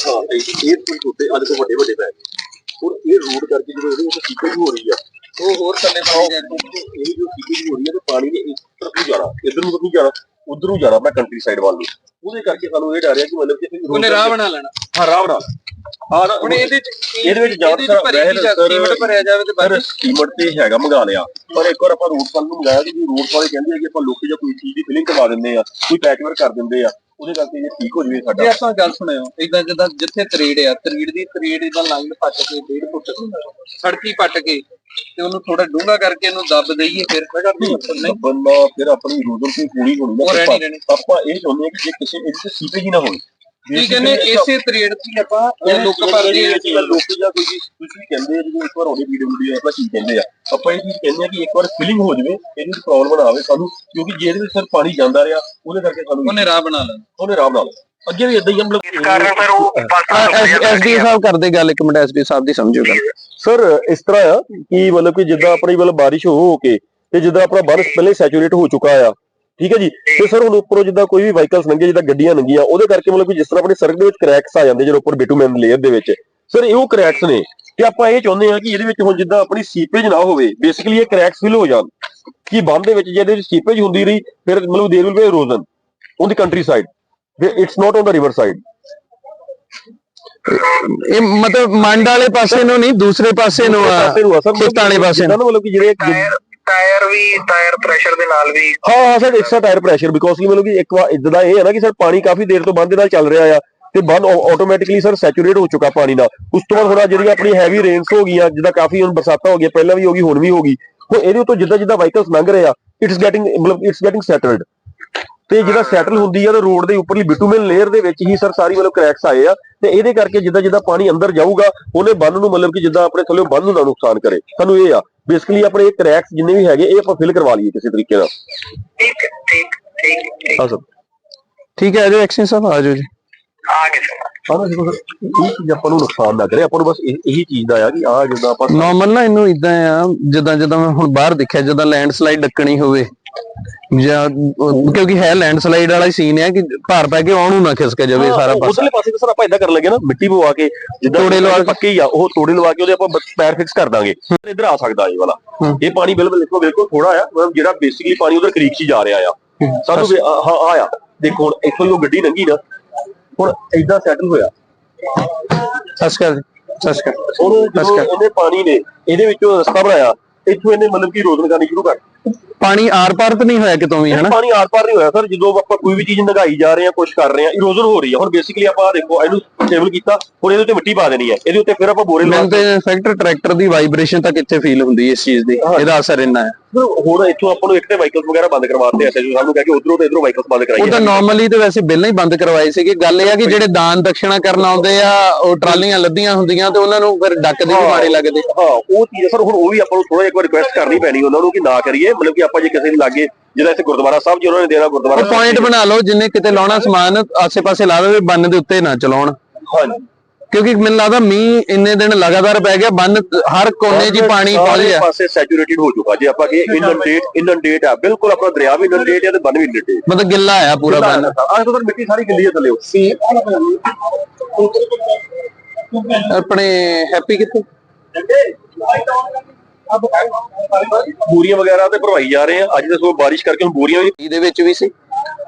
ਹਾਂ ਤੇ ਇਹ ਤੋਂ ਛੋਟੇ ਅੱਜ ਤੋਂ ਵੱਡੇ ਵੱਡੇ ਪੈ ਗਏ ਹੁਣ ਇਹ ਰੋਡ ਕਰਕੇ ਜਦੋਂ ਇਹਦੇ ਵਿੱਚ ਸੀਪੇਜ ਹੋ ਰਹੀ ਆ ਉਹ ਹੋਰ ਥੱਲੇ ਪਾਣੀ ਜਾਂਦੇ ਇਹ ਜੋ ਸੀਪੇਜ ਹੋ ਰਹੀ ਆ ਤੇ ਪਾਣੀ ਨੇ ਇਸ ਤਰਫ ਨੂੰ ਜਾਣਾ ਇਧਰ ਨੂੰ ਤਾਂ ਨਹੀਂ ਜਾਣਾ ਉਧਰ ਨੂੰ ਜਾਣਾ ਆਪਣਾ ਕੰਟਰੀ ਸਾਈਡ ਵੱਲ ਨੂੰ। ਉਹਦੇ ਕਰਕੇ ਸਾਨੂੰ ਇਹ ਡਰ ਰਿਹਾ ਕਿ ਮਤਲਬ ਕਿ ਅਸੀਂ ਉਹਨੇ ਰਾਹ ਬਣਾ ਲੈਣਾ। ਹਾਂ ਰਾਹ ਬਣਾ। ਹਾਂ ਨਾ ਹੁਣ ਇਹਦੇ ਚ ਇਹਦੇ ਵਿੱਚ ਜਾਂ ਇਹਦੇ ਚ ਭਰਿਆ ਕੀ ਜਾ- ਸੀਮਿੰਟ ਭਰਿਆ ਜਾਵੇ ਤੇ ਪਰ ਬਸ ਸੀਮਟ ਤੇ ਹੈਗਾ ਮੰਗਾ ਲਿਆ ਪਰ ਇੱਕ ਵਾਰ ਆਪਾਂ ਰੋਡ ਵਾਲ ਨੂੰ ਮੰਗਾਇਆ ਕਿ ਜੀ ਰੋਡ ਵਾਲੇ ਕਹਿੰਦੇ ਆ ਕਿ ਆਪਾਂ ਲੋਕੀ ਜਾਂ ਕੋਈ ਚੀਜ਼ ਦੀ ਫਿਲਿੰਗ ਕਰਵਾ ਦਿੰਦੇ ਆ ਕੋਈ ਪੈਚਵਰਕ ਕਰ ਦਿੰਦੇ ਆ ਉਹਦੇ ਕਰਕੇ ਇਹ ਠੀਕ ਹੋ ਜਵੇ ਜੇ ਸਾਡਾ ਆਪਾਂ ਗੱਲ ਸੁਣਿਓ ਇਦਾਂ ਜਿੱਦਾਂ ਜਿੱਥੇ ਤਰੇੜ ਆ ਤਰੇੜ ਦੀ ਤਰੇੜ ਇਦਾਂ ਲਾਈਨ ਪੱਟ ਕੇ ਡੇਢ ਫੁੱਟ ਸੜਕੀ ਪੱਟ ਕੇ ਤੇ ਉਹਨੂੰ ਥੋੜਾ ਡੂੰਘਾ ਕਰਕੇ ਇਹਨੂੰ ਦੱਬ ਦਈਏ ਫਿਰ ਨਹੀਂ ਬੰਦਾ ਫਿਰ ਆਪਣੀ ਰੋਡਰ ਤੇ ਪੂਰੀ ਹੋਣੀ। ਆਪਾਂ ਇਹ ਚਾਹੁੰਦੇ ਆ ਕਿ ਜੇ ਕਿਸੇ ਇਹਦੇ ਸੀਪੇਜ ਹੀ ਨਾ ਹੋਵੇ। ਕੀ ਕਹਿੰਦੇ ਇਸੇ ਤਰੇੜ ਦੀ ਆਪਾਂ ਲੋਕ ਚੀਜ਼ ਲੋਕ ਜਾਂ ਕੋਈ ਕੁਝ ਵੀ ਕਹਿੰਦੇ ਆ ਜਦੋਂ ਇੱਕ ਵਾਰ ਉਹਦੇ ਵੀਡੀਓ ਆਪਾਂ ਚੀਜ਼ ਕਹਿੰਦੇ ਆ। ਆਪਾਂ ਇਹ ਚੀਜ਼ ਕਹਿੰਦੇ ਆ ਕਿ ਇੱਕ ਵਾਰ ਫਿਲਿੰਗ ਹੋ ਜਵੇ ਇਹਦੀ ਪ੍ਰੋਬਲਮ ਨਾ ਆਵੇ ਸਾਨੂੰ ਕਿਉਂਕਿ ਜੇ ਇਹਦੇ ਵਿੱਚ ਸਿਰ ਪਾਣੀ ਜਾਂਦਾ ਰਿਹਾ ਉਹਦੇ ਕਰਕੇ ਸਾਨੂੰ ਉਹਨੇ ਰਾਹ ਬਣਾ ਲੈਣਾ ਉਹਨੇ ਆਰਾਮ ਨਾਲ ਅੱਗੇ ਵੀ ਇਦਾਂ ਹੀ ਹਮ ਲੋਕ ਐਸਡੀ ਸਾਹਿਬ ਕਰਦੇ ਗੱਲ ਇੱਕ ਮਿੰਟ ਐਸਡੀ ਸਾਹਿਬ ਦੀ ਸਮਝੋ ਗੱਲ। ਸਰ ਇਸ ਤਰ੍ਹਾਂ ਆ ਕਿ ਮਤਲਬ ਕਿ ਜਿੱਦਾਂ ਆਪਣੀ ਮਤਲਬ ਬਾਰਿਸ਼ ਹੋ ਹੋ ਕੇ ਤੇ ਜਿੱਦਾਂ ਆਪਣਾ ਬਾਰਿਸ਼ ਪਹਿਲੇ ਸੈਚੂਰੇਟ ਹੋ ਚੁੱਕਾ ਆ ਠੀਕ ਹੈ ਜੀ? ਤੇ ਸਰ ਹੁਣ ਉੱਪਰੋਂ ਜਿੱਦਾਂ ਕੋਈ ਵੀ ਵਾਹੀਕਲਸ ਲੰਘੇ ਜਿੱਦਾਂ ਗੱਡੀਆਂ ਲੰਘੀਆਂ ਉਹਦੇ ਕਰਕੇ ਮਤਲਬ ਕਿ ਜਿਸ ਤਰ੍ਹਾਂ ਆਪਣੀ ਸੜਕ ਦੇ ਵਿੱਚ ਕ੍ਰੈਕਸ ਆ ਜਾਂਦੇ ਜਦੋਂ ਉੱਪਰ ਬਿਟੂਮੈਨ ਲੇਅਰ ਦੇ ਵਿੱਚ। ਸਰ ਇਹ ਉਹ ਕ੍ਰੈਕਸ ਨੇ ਤੇ ਆਪਾਂ ਇਹ ਚਾਹੁੰਦੇ ਹਾਂ ਕਿ ਇਹਦੇ ਵਿੱਚ ਹੁਣ ਜਿੱਦਾਂ ਆਪਣੀ ਸੀਪੇਜ ਨਾ ਹੋਵੇ। ਬੇਸਿਕਲੀ ਇਹ ਕ੍ਰੈਕਸ ਫਿਲ ਹੋ ਜਾਣ। ਕਿ ਬੰਦ ਦੇ ਵਿੱਚ ਜੇ ਇਹਦੇ ਵਿੱਚ ਸੀਪੇਜ ਹੁੰਦੀ ਰਹੀ ਫਿਰ ਮਤਲਬ there will be erosion on the country side it's not on the river side ਇਹ ਮਤਲਬ ਮੰਡ ਵਾਲੇ ਪਾਸੇ ਨੂੰ ਨਹੀਂ ਦੂਸਰੇ ਪਾਸੇ ਨੂੰ ਆ ਖੇਤਾਂ ਵਾਲੇ ਪਾਸੇ ਨਾ ਮਤਲਬ ਕਿ ਜਿਹੜੇ ਟਾਇਰ ਵੀ, ਟਾਇਰ ਪ੍ਰੈਸ਼ਰ ਦੇ ਨਾਲ ਵੀ। ਹਾਂ ਹਾਂ, sir extra tyre pressure because ਕਿ ਮਤਲਬ ਕਿ ਇੱਕ ਵਾਰ ਇਦਾਂ ਦਾ ਇਹ ਹੈ ਨਾ ਕਿ ਸਰ ਪਾਣੀ ਕਾਫੀ ਦੇਰ ਤੋਂ ਬੰਦ ਦੇ ਨਾਲ ਚੱਲ ਰਿਹਾ ਆ ਤੇ ਬੰਦ ਆਟੋਮੈਟਿਕਲੀ ਸਰ ਸੈਚੂਰੇਟ ਹੋ ਚੁੱਕਾ ਪਾਣੀ ਨਾਲ ਉਸ ਤੋਂ ਬਾਅਦ ਹੁਣ ਜਿਹੜੀਆਂ ਆਪਣੀ ਹੈਵੀ ਰੇਨਸ ਹੋ ਗਈਆਂ, ਜਿੱਦਾਂ ਕਾਫੀ ਹੁਣ ਬਰਸਾਤਾਂ ਹੋ ਗਈਆਂ, ਪਹਿਲਾਂ ਵੀ ਹੋ ਗਈ, ਹੁਣ ਵੀ ਹੋ ਗਈ। ਹੁਣ ਇਹਦੇ ਉੱਤੋਂ ਜਿੱਦਾਂ ਜਿੱਦਾਂ ਵਾਹੀਕਲਸ ਲੰਘ ਰਹੇ ਆ ਇਟਸ ਗੈਟਿੰਗ ਮਤਲਬ ਇਟਸ ਗੈਟਿੰਗ ਸੈਟਲਡ ਤੇ ਜਿਹੜਾ ਸੈਟਲ ਹੁੰਦੀ ਆ ਤੇ ਰੋਡ ਦੇ ਉੱਪਰਲੀ ਬਿਟੂਮਨ ਲੇਅਰ ਦੇ ਵਿੱਚ ਹੀ ਸਰ ਸਾਰੀ ਮਤਲਬ ਕ੍ਰੈਕਸ ਆਏ ਆ ਤੇ ਇਹਦੇ ਕਰਕੇ ਜਿੱਦਾਂ ਜਿੱਦਾਂ ਪਾਣੀ ਅੰਦਰ ਜਾਊਗਾ ਉਹਨੇ ਬੰਨ ਨੂੰ ਮਤਲਬ ਕਿ ਜਿੱਦਾਂ ਆਪਣੇ ਥੱਲੇ ਬੰਨ ਨੂੰ ਨਾ ਨੁਕਸਾਨ ਕਰੇ। ਸਾਨੂੰ ਇਹ ਆ ਬੇਸਿਕਲੀ ਆਪਣੇ ਇਹ ਕ੍ਰੈਕਸ ਜਿੰਨੇ ਵੀ ਹੈਗੇ ਇਹ ਆਪਾਂ ਫਿਲ ਕਰਵਾ ਲਈਏ ਕਿਸੇ ਤਰੀਕੇ ਨਾਲ। ਠੀਕ ਹੈ ਠੀਕ ਠੀਕ ਠੀਕ ਹਾਂ ਸਰ। ਠੀਕ ਹੈ ਆਜੋ ਐਕਸ਼ਨ ਸਾਹਿਬ ਆਜੋ ਜੀ। ਆ ਗਏ ਸਰ। ਹਾਂ ਨਾ ਦੇਖੋ ਸਰ ਇਹ ਚੀਜ਼ ਆਪਾਂ ਨੂੰ ਨੁਕਸਾਨ ਨਾ ਕਰੇ ਆਪਾਂ ਨੂੰ ਬਸ ਇਹ- ਇਹੀ ਚੀਜ਼ ਦਾ ਆ ਕਿ ਆ ਜਿੱਦਾਂ ਆਪਾਂ ਨਾਰਮਲ ਨਾ ਇਹਨੂੰ ਇਦਾਂ ਆ ਜਿੱਦਾਂ ਜਿੱਦਾਂ ਮੈਂ ਹੁਣ ਬਾਹਰ ਦੇਖਿਆ ਜਦੋਂ ਲੈਂਡਸਲਾਈਡ ਡੱਕਣੀ ਹੋਵੇ। ਜਾਂ ਉਹ- ਕਿਉਂਕਿ ਹੈ ਲੈਂਡਸਲਾਈਡ ਵਾਲਾ ਸੀਨ ਹੈ ਕਿ ਭਾਰ ਪੈ ਕੇ ਆਉਣ ਨੂੰ ਖਿਸਕ ਜਾਵੇ ਸਾਰਾ ਪਾਸਾ ਉਧਰਲੇ ਪਾਸੇ। ਤਾਂ ਸਰ ਆਪਾਂ ਇਦਾਂ ਕਰਨ ਲੱਗੇ ਨਾ ਮਿੱਟੀ ਪਵਾ ਕੇ ਜਿੱਦਾਂ ਤੋੜੇ ਲਵਾ ਕੇ। ਪੱਕੇ ਆ ਉਹ ਤੋੜੇ ਲਵਾ ਕੇ ਉਹਦੇ ਆਪਾਂ ਬ- ਪੈਰ ਫਿਕਸ ਕਰ ਦਾਂਗੇ। ਇੱਧਰ ਆ ਸਕਦਾ ਇਹ ਵਾਲਾ। ਹੂੰ। ਇਹ ਪਾਣੀ ਬਿਲਕੁਲ ਦੇਖੋ ਬਿਲਕੁਲ ਥੋੜਾ ਆ ਮਤਲਬ ਜਿਹੜਾ ਬੇਸਿਕਲੀ ਪਾਣੀ ਉਧਰ ਕ੍ਰੀਕ 'ਚ ਹੀ ਜਾ ਰਿਹਾ ਆ। ਸਾਨੂੰ ਵੀ- ਆ- ਹਾਂ ਆਇਆ ਦੇਖੋ ਹੁਣ ਇੱਥੋਂ ਹੀ ਉਹ ਗੱਡੀ ਲੰਘੀ ਨਾ ਹੁਣ ਏਦਾਂ ਸੈਟਲ ਹੋਇਆ। ਸਸਕਰ ਸਸਕਰ ਉਹਨੂੰ ਜਦੋਂ। ਇਹਨੇ ਪਾਣੀ ਨੇ ਇਹਦੇ ਵਿੱਚੋਂ ਰਸਤਾ ਬਣਾਇਆ। ਇੱਥੋਂ ਇਹਨੇ ਮਤਲਬ ਕਿ ਰੋਜ਼ਨ ਕਰਨੀ ਸ਼ੁਰੂ ਕਰ ਪਾਣੀ ਆਰ ਪਾਰ ਤਾਂ ਨਹੀਂ ਹੋਇਆ ਕਿਤੋਂ ਵੀ ਹਨਾ? ਪਾਣੀ ਆਰ ਪਾਰ ਨਹੀਂ ਹੋਇਆ ਸਰ। ਜਦੋਂ ਆਪਾਂ ਕੋਈ ਵੀ ਚੀਜ਼ ਨਗਾਈ ਜਾ ਰਹੇ ਹਾਂ ਕੁਝ ਕਰ ਰਹੇ ਹਾਂ ਇਰੋਜ਼ਨ ਹੋ ਰਹੀ ਹੈ। ਹੁਣ ਬੇਸਿਕਲੀ ਆਪਾਂ ਆਹ ਦੇਖੋ ਇਹਨੂੰ ਸਟੇਬਲ ਕੀਤਾ ਹੁਣ ਇਹਦੇ ਉੱਤੇ ਮਿੱਟੀ ਪਾ ਦੇਣੀ ਹੈ। ਇਹਦੇ ਉੱਤੇ ਫਿਰ ਆਪਾਂ ਬੋਰੇ ਲਾ ਮੈਨੂੰ ਤੇ ਫੈਕਟਰ ਟਰੈਕਟਰ ਦੀ ਵਾਈਬ੍ਰੇਸ਼ਨ ਤਾਂ ਕਿੱਥੇ ਫੀਲ ਹੁੰਦੀ ਇਸ ਚੀਜ਼ ਦੀ। ਇਹਦਾ ਅਸਰ ਇੰਨਾ ਹੈ। ਹੁਣ ਇੱਥੋਂ ਆਪਾਂ ਨੂੰ ਇੱਕ ਤੇ ਵਾਹੀਕਲਸ ਵਗੈਰਾ ਬੰਦ ਕਰਵਾਤੇ ਐਸੇ ਸਾਨੂੰ ਕਹਿ ਕੇ ਉਧਰੋਂ ਤੇ ਇਧਰੋਂ ਵਾਹੀਕਲਸ ਬੰਦ ਉਹ ਕਰਾਈਏ ਤਾਂ ਨਾਰਮਲੀ ਤੇ ਵੈਸੇ ਪਹਿਲਾਂ ਹੀ ਬੰਦ ਕਰਵਾਏ ਸੀਗੇ। ਗੱਲ ਇਹ ਆ ਕਿ ਜਿਹੜੇ ਦਾਨ ਦਕਸ਼ਣਾ ਕਰਨ ਆਉਂਦੇ ਆ ਉਹ ਟਰਾਲੀਆਂ ਲੱਦੀਆਂ ਹੁੰਦੀਆਂ ਤੇ ਉਹਨਾਂ ਨੂੰ ਫਿਰ ਡੱਕ ਦੇ ਵੀ ਮਾਰੇ ਲੱਗਦੇ। ਹਾਂ ਉਹ ਚੀਜ਼ ਸਰ ਹੁਣ ਉਹ ਵੀ ਆਪਾਂ ਨੂੰ ਥੋੜਾ ਇੱਕ ਵਾਰ ਰਿਕੁਐਸਟ ਕਰਨੀ ਪੈਣੀ ਉਹਨਾਂ ਨੂੰ ਕਿ ਨਾ ਕਰੀਏ ਮਤਲਬ ਕਿ ਆਪਾਂ ਜੇ ਕਿਸੇ ਨੂੰ ਲਾਗੇ ਜਿਹੜਾ ਇੱਥੇ ਗੁਰਦੁਆਰਾ ਸਾਹਿਬ ਜੀ ਉਹਨਾਂ ਨੇ ਦੇਣਾ ਗੁਰਦੁਆਰਾ ਪੁਆਇੰਟ ਬਣਾ ਲਓ ਜਿੰਨੇ ਕਿਤੇ ਲਾਉਣਾ ਸਮਾਨ ਆਸੇ-ਪਾਸੇ ਲਾ ਦੇਵੇ ਬੰਨ ਦੇ ਉੱਤੇ ਨਾ ਚਲਾਉਣ। ਹਾਂਜੀ। ਕਿਉਂਕਿ ਮੈਨੂੰ ਲੱਗਦਾ ਮੀਂਹ ਇੰਨੇ ਦਿਨ ਲਗਾਤਾਰ ਪੈ ਗਿਆ ਬੰਨ ਹਰ ਕੋਨੇ 'ਚ ਪਾਣੀ ਪਹੁੰਚ ਗਿਆ ਪਾਸੇ ਸੈਚੂਰੇਟਡ ਹੋ ਚੁੱਕਾ ਜੇ ਆਪਾਂ ਕਿ ਇਨੰਡੇਟ ਇਨੰਡੇਟ ਆ। ਬਿਲਕੁਲ ਆਪਣਾ ਦਰਿਆ ਵੀ ਇਨੰਡੇਟ ਹੈ ਤੇ ਬੰਨ ਵੀ ਇਨੰਡੇਟ ਮਤਲਬ ਗਿੱਲਾ ਆ ਪੂਰਾ ਬੰਨ। ਆਹ ਤਾਂ ਮਿੱਟੀ ਸਾਰੀ ਗਿੱਲੀ ਹੈ ਥੱਲੇ। ਆਪਣੇ ਹੈਪੀ ਕਿੱਥੇ? ਬੂਰੀਆਂ ਵਗੈਰਾ ਤੇ ਭਰਵਾਈ ਜਾ ਰਹੇ ਆ। ਅੱਜ ਤੇ ਸੋ ਬਾਰਿਸ਼ ਕਰਕੇ ਹੁਣ ਬੂਰੀਆਂ ਵੀ ਇਹਦੇ ਵਿੱਚ ਵੀ ਸੀ?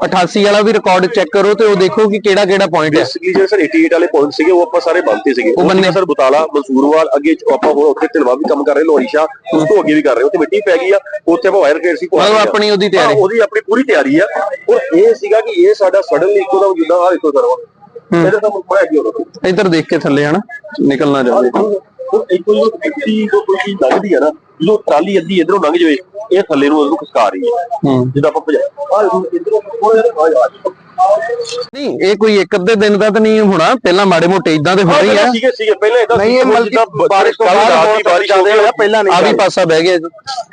88 ਵਾਲਾ ਵੀ ਰਿਕਾਰਡ ਚੈੱਕ ਕਰੋ ਤੇ ਉਹ ਦੇਖੋ ਕਿ ਕਿਹੜਾ ਕਿਹੜਾ ਪੁਆਇੰਟ ਹੈ। ਬੇਸਿਕਲੀ ਜਿਹੜੇ ਸਰ 88 ਵਾਲੇ ਪੁਆਇੰਟ ਸੀਗੇ ਉਹ ਆਪਾਂ ਸਾਰੇ ਬੰਨਤੇ ਸੀਗੇ। ਉਹ ਬੰਨੇ। ਸਰ ਬਤਾਲਾ ਮਨਸੂਰਵਾਲ ਅੱਗੇ ਆਪਾਂ ਹੋਰ ਉੱਥੇ ਢਿਲਵਾ ਵੀ ਕੰਮ ਕਰ ਰਹੇ ਲੋਰੀ ਸ਼ਾਹ ਉਸ ਤੋਂ ਅੱਗੇ ਵੀ ਕਰ ਰਹੇ। ਉੱਥੇ ਮਿੱਟੀ ਪੈ ਗਈ ਆ ਉੱਥੇ ਆਪਾਂ ਵਾਇਰ ਗੇਟ ਸੀ ਮਤਲਬ। ਆਪਣੀ ਉਹਦੀ ਤਿਆਰੀ। ਹਾਂ, ਉਹਦੀ ਆਪਣੀ ਪੂਰੀ ਤਿਆਰੀ ਆ। ਔਰ ਇਹ ਸੀਗਾ ਕਿ ਇਹ ਸਾਡਾ ਸਡਨਲੀ ਇੱਕੋ ਦਮ ਜਿੱਦਾਂ ਆ ਦੇਖੋ ਸਰ ਇਹਦੇ ਤਾਂ ਮੁੱਖ ਕੀ ਹੋਣਾ ਇੱਧਰ ਦੇਖ ਕੇ ਥੱਲੇ ਹਨਾ ਨਿਕਲਣਾ ਜਾਵੇ ਹੁਣ ਇੱਕੋ ਹੀ ਮਿੱਟੀ ਤੋਂ ਕੋਈ ਚੀਜ਼ ਲੰਘਦੀ ਆ ਨਾ ਜਦੋਂ ਟਰਾਲੀ ਅੱਧੀ ਇਧਰੋਂ ਲੰਘ ਜਾਵੇ ਇਹ ਥੱਲੇ ਨੂੰ ਉਹਨੂੰ ਖਸਕਾ ਰਹੀ ਹੈ ਹੂੰ। ਜਿੱਦਾਂ ਆਪਾਂ ਭਜਾ ਆ ਇਧਰੋਂ ਥੋੜਾ ਜਿਹਾ ਜਾ ਨਹੀਂ ਇਹ ਕੋਈ ਇੱਕ ਅੱਧੇ ਦਿਨ ਦਾ ਤਾਂ ਨਹੀਂ ਹੋਣਾ ਪਹਿਲਾਂ ਮਾੜੇ ਮੋਟੇ ਇਦਾਂ ਤੇ ਹੋ ਰਹੀ ਆ। ਪਹਿਲਾਂ ਇਦਾਂ ਨਹੀਂ, ਇਹ ਬਲਕਿ ਬਾਰਿਸ਼ ਤੋਂ ਬਾਅਦ ਬਾਰਿਸ਼ ਹੋ ਗਈ ਪਹਿਲਾਂ ਆ ਵੀ ਪਾਸਾ ਬਹਿ ਗਿਆ ਜੀ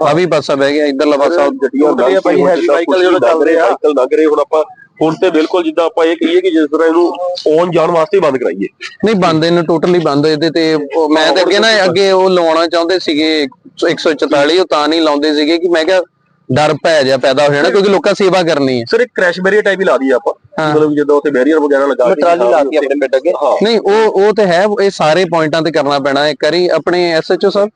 ਆ ਵੀ ਪਾਸਾ ਬਹਿ ਗਿਆ ਇਧਰਲਾ ਪਾਸਾ ਗੱਡੀਆਂ ਵਾਹੀਕਲ ਜਿਹੜਾ ਚੱਲ ਰਿਹਾ। ਵਾਹੀਕਲ ਲੰਘ ਰਹੇ ਹੁਣ ਆਪਾਂ ਹੁਣ ਤੇ ਬਿਲਕੁਲ ਜਿੱਦਾਂ ਆਪਾਂ ਇਹ ਕਹੀਏ ਕਿ ਜਿਸ ਤਰ੍ਹਾਂ ਇਹਨੂੰ ਆਉਣ ਜਾਣ ਵਾਸਤੇ ਬੰਦ ਕਰਾਈਏ। ਨਹੀਂ, ਬੰਦ ਇਹਨੂੰ ਟੋਟਲੀ ਬੰਦ ਇਹਦੇ ਤੇ ਮੈਂ ਤੇ ਅੱਗੇ ਨਾ ਅੱਗੇ ਉਹ ਲਾਉਣਾ ਚਾਹੁੰਦੇ ਸੀਗੇ 144 ਉਹ ਤਾਂ ਨਹੀਂ ਲਾਉਂਦੇ ਸੀਗੇ ਕਿ ਮੈਂ ਕਿਹਾ ਡਰ ਭੈ ਜਾ ਪੈਦਾ ਹੋ ਜਾਣਾ ਕਿਉਂਕਿ ਲੋਕਾਂ ਸੇਵਾ ਕਰਨੀ ਹੈ। ਸਰ ਇੱਕ ਕ੍ਰੈਸ਼ ਬੈਰੀਅਰ ਟਾਈਪ ਹੀ ਲਾ ਦਈਏ ਆਪਾਂ। ਮਤਲਬ ਜਿੱਦਾਂ ਉੱਥੇ ਬੈਰੀਅਰ ਵਗੈਰਾ ਲਗਾ ਕੇ ਟਰਾਲੀ ਲਾਤੀ ਆਪਣੇ ਬੈੱਡ ਅੱਗੇ। ਨਹੀਂ ਉਹ ਉਹ ਤੇ ਹੈ ਇਹ ਸਾਰੇ ਪੁਆਇੰਟਾਂ ਤੇ ਕਰਨਾ ਪੈਣਾ। ਇੱਕ ਵਾਰੀ ਆਪਣੇ ਐਸਐਚਓ ਸਾਹਿਬ